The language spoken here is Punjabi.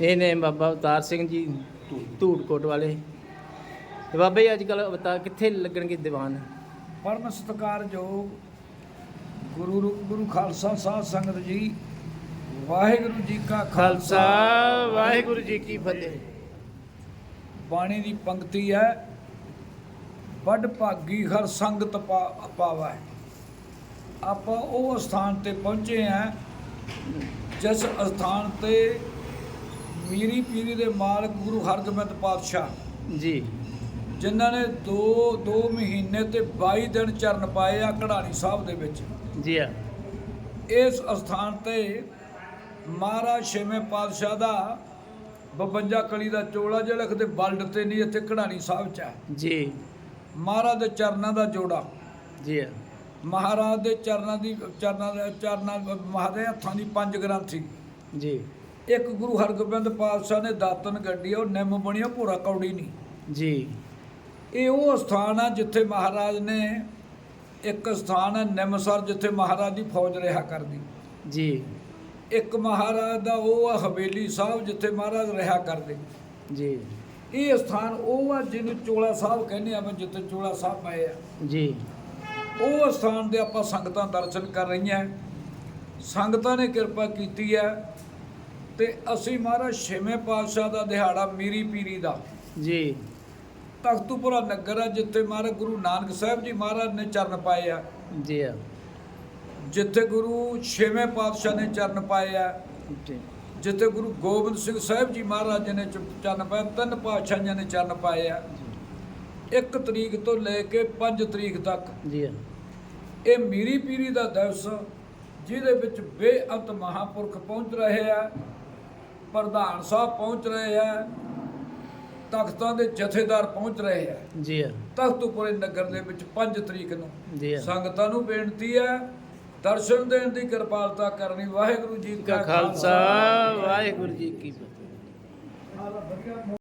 ਇਹ ਨੇ ਬਾਬਾ ਅਵਤਾਰ ਸਿੰਘ ਜੀ ਧੂੜਕੋਟ ਵਾਲੇ। ਤੇ ਬਾਬਾ ਜੀ ਅੱਜ ਕੱਲ ਬਤਾ ਕਿੱਥੇ ਲੱਗਣਗੇ ਦੀਵਾਨ? ਪਰਮ ਸਤਿਕਾਰਯੋਗ ਗੁਰੂ ਗੁਰੂ ਖਾਲਸਾ ਸਾਧ ਸੰਗਤ ਜੀ ਵਾਹਿਗੁਰੂ ਜੀ ਕਾ ਖਾਲਸਾ। ਵਾਹਿਗੁਰੂ ਜੀ ਕੀ ਫਤਿਹ। ਬਾਣੀ ਦੀ ਪੰਕਤੀ ਹੈ ਵੱਡ ਭਾਗੀ ਹਰ ਸੰਗਤ ਪਾ- ਪਾਵੈ। ਆਪਾਂ ਉਹ ਸਥਾਨ ਤੇ ਪਹੁੰਚੇ ਹਾਂ ਜਿਸ ਸਥਾਨ ਤੇ ਮੀਰੀ ਪੀਰੀ ਦੇ ਮਾਲਕ ਗੁਰੂ ਹਰਗੋਬਿੰਦ ਪਾਤਸ਼ਾਹ। ਜੀ। ਜਿਨ੍ਹਾਂ ਨੇ 2 2 ਮਹੀਨੇ ਤੇ 22 ਦਿਨ ਚਰਨ ਪਾਏ ਆ ਕਢਾਣੀ ਸਾਹਿਬ ਦੇ ਵਿੱਚ। ਜੀ ਆ ਇਸ ਸਥਾਨ ਤੇ ਮਹਾਰਾਜ ਛੇਵੇਂ ਪਾਤਸ਼ਾਹ ਦਾ 52 ਕਲੀ ਦਾ ਚੋਲਾ ਜਿਹੜਾ ਲਿਖਦੇ ਬਲਡ ਤੇ ਨਹੀਂ ਇੱਥੇ ਕਢਾਣੀ ਸਾਹਿਬ ਚ ਹੈ। ਜੀ। ਮਹਾਰਾਜ ਦੇ ਚਰਨਾਂ ਦਾ ਜੋੜਾ। ਜੀ ਆ ਮਹਾਰਾਜ ਦੇ ਚਰਨਾਂ ਦੀ ਚਰਨਾਂ ਦੇ ਚਰਨਾਂ ਮਹਾਰਾਜ ਦੇ ਹੱਥਾਂ ਦੀ ਪੰਜ ਗ੍ਰੰਥੀ। ਜੀ। ਇੱਕ ਗੁਰੂ ਹਰਗੋਬਿੰਦ ਪਾਤਸ਼ਾਹ ਨੇ ਦਾਤਨ ਗੱਡੀ ਉਹ ਨਿੰਮ ਬਣਿਆ ਭੋਰਾ ਕੌੜੀ ਨਹੀਂ। ਜੀ। ਇਹ ਉਹ ਸਥਾਨ ਆ ਜਿੱਥੇ ਮਹਾਰਾਜ ਨੇ ਇੱਕ ਸਥਾਨ ਹੈ ਨਿੰਮਸਰ ਜਿੱਥੇ ਮਹਾਰਾਜ ਦੀ ਫੌਜ ਰਿਹਾ ਕਰਦੀ। ਜੀ। ਇੱਕ ਮਹਾਰਾਜ ਦਾ ਉਹ ਆ ਹਵੇਲੀ ਸਾਹਿਬ ਜਿੱਥੇ ਮਹਾਰਾਜ ਰਿਹਾ ਕਰਦੇ। ਜੀ। ਇਹ ਸਥਾਨ ਉਹ ਆ ਜਿਹਨੂੰ ਚੋਲਾ ਸਾਹਿਬ ਕਹਿੰਦੇ ਆ ਮੈਂ ਜਿੱਥੇ ਚੋਲਾ ਸਾਹਿਬ ਪਏ ਆ। ਜੀ। ਉਹ ਸਥਾਨ ਦੇ ਆਪਾਂ ਸੰਗਤਾਂ ਦਰਸ਼ਨ ਕਰ ਰਹੀਆਂ। ਸੰਗਤਾਂ ਨੇ ਕਿਰਪਾ ਕੀਤੀ ਹੈ ਤੇ ਅਸੀਂ ਮਹਾਰਾਜ ਛੇਵੇਂ ਪਾਤਸ਼ਾਹ ਦਾ ਦਿਹਾੜਾ ਮੀਰੀ ਪੀਰੀ ਦਾ। ਜੀ। ਤਖਤੂਪੁਰਾ ਨਗਰ ਆ ਜਿੱਥੇ ਮਹਾਰਾਜ ਗੁਰੂ ਨਾਨਕ ਸਾਹਿਬ ਜੀ ਮਹਾਰਾਜ ਨੇ ਚਰਨ ਪਾਏ ਆ। ਜੀ ਆ ਜਿੱਥੇ ਗੁਰੂ ਛੇਵੇਂ ਪਾਤਸ਼ਾਹ ਨੇ ਚਰਨ ਪਾਏ ਆ। ਜੀ। ਜਿੱਥੇ ਗੁਰੂ ਗੋਬਿੰਦ ਸਿੰਘ ਸਾਹਿਬ ਜੀ ਮਹਾਰਾਜ ਜੀ ਨੇ ਚਰਨ ਪਾਏ ਤਿੰਨ ਪਾਤਸ਼ਾਹਾਂ ਨੇ ਚਰਨ ਪਾਏ ਆ। ਇੱਕ ਤਰੀਕ ਤੋਂ ਲੈ ਕੇ 5 ਤਰੀਕ ਤੱਕ। ਜੀ ਆ ਇਹ ਮੀਰੀ ਪੀਰੀ ਦਾ ਦਿਵਸ ਜਿਹਦੇ ਵਿੱਚ ਬੇਅੰਤ ਮਹਾਪੁਰਖ ਪਹੁੰਚ ਰਹੇ ਆ। ਪ੍ਰਧਾਨ ਸਾਹਿਬ ਪਹੁੰਚ ਰਹੇ ਆ ਤਖਤਾਂ ਦੇ ਜਥੇਦਾਰ ਪਹੁੰਚ ਰਹੇ ਆ ਜੀ ਆ ਤਖਤੂਪੁਰੇ ਨਗਰ ਦੇ ਵਿੱਚ 5 ਤਰੀਕ ਨੂੰ ਜੀ ਸੰਗਤਾਂ ਨੂੰ ਬੇਨਤੀ ਹੈ ਦਰਸ਼ਨ ਦੇਣ ਦੀ ਕਿਰਪਾਲਤਾ ਕਰਨੀ ਵਾਹਿਗੁਰੂ ਜੀ ਕਾ ਖਾਲਸਾ। ਵਾਹਿਗੁਰੂ ਜੀ ਕੀ ਫਤਿਹ।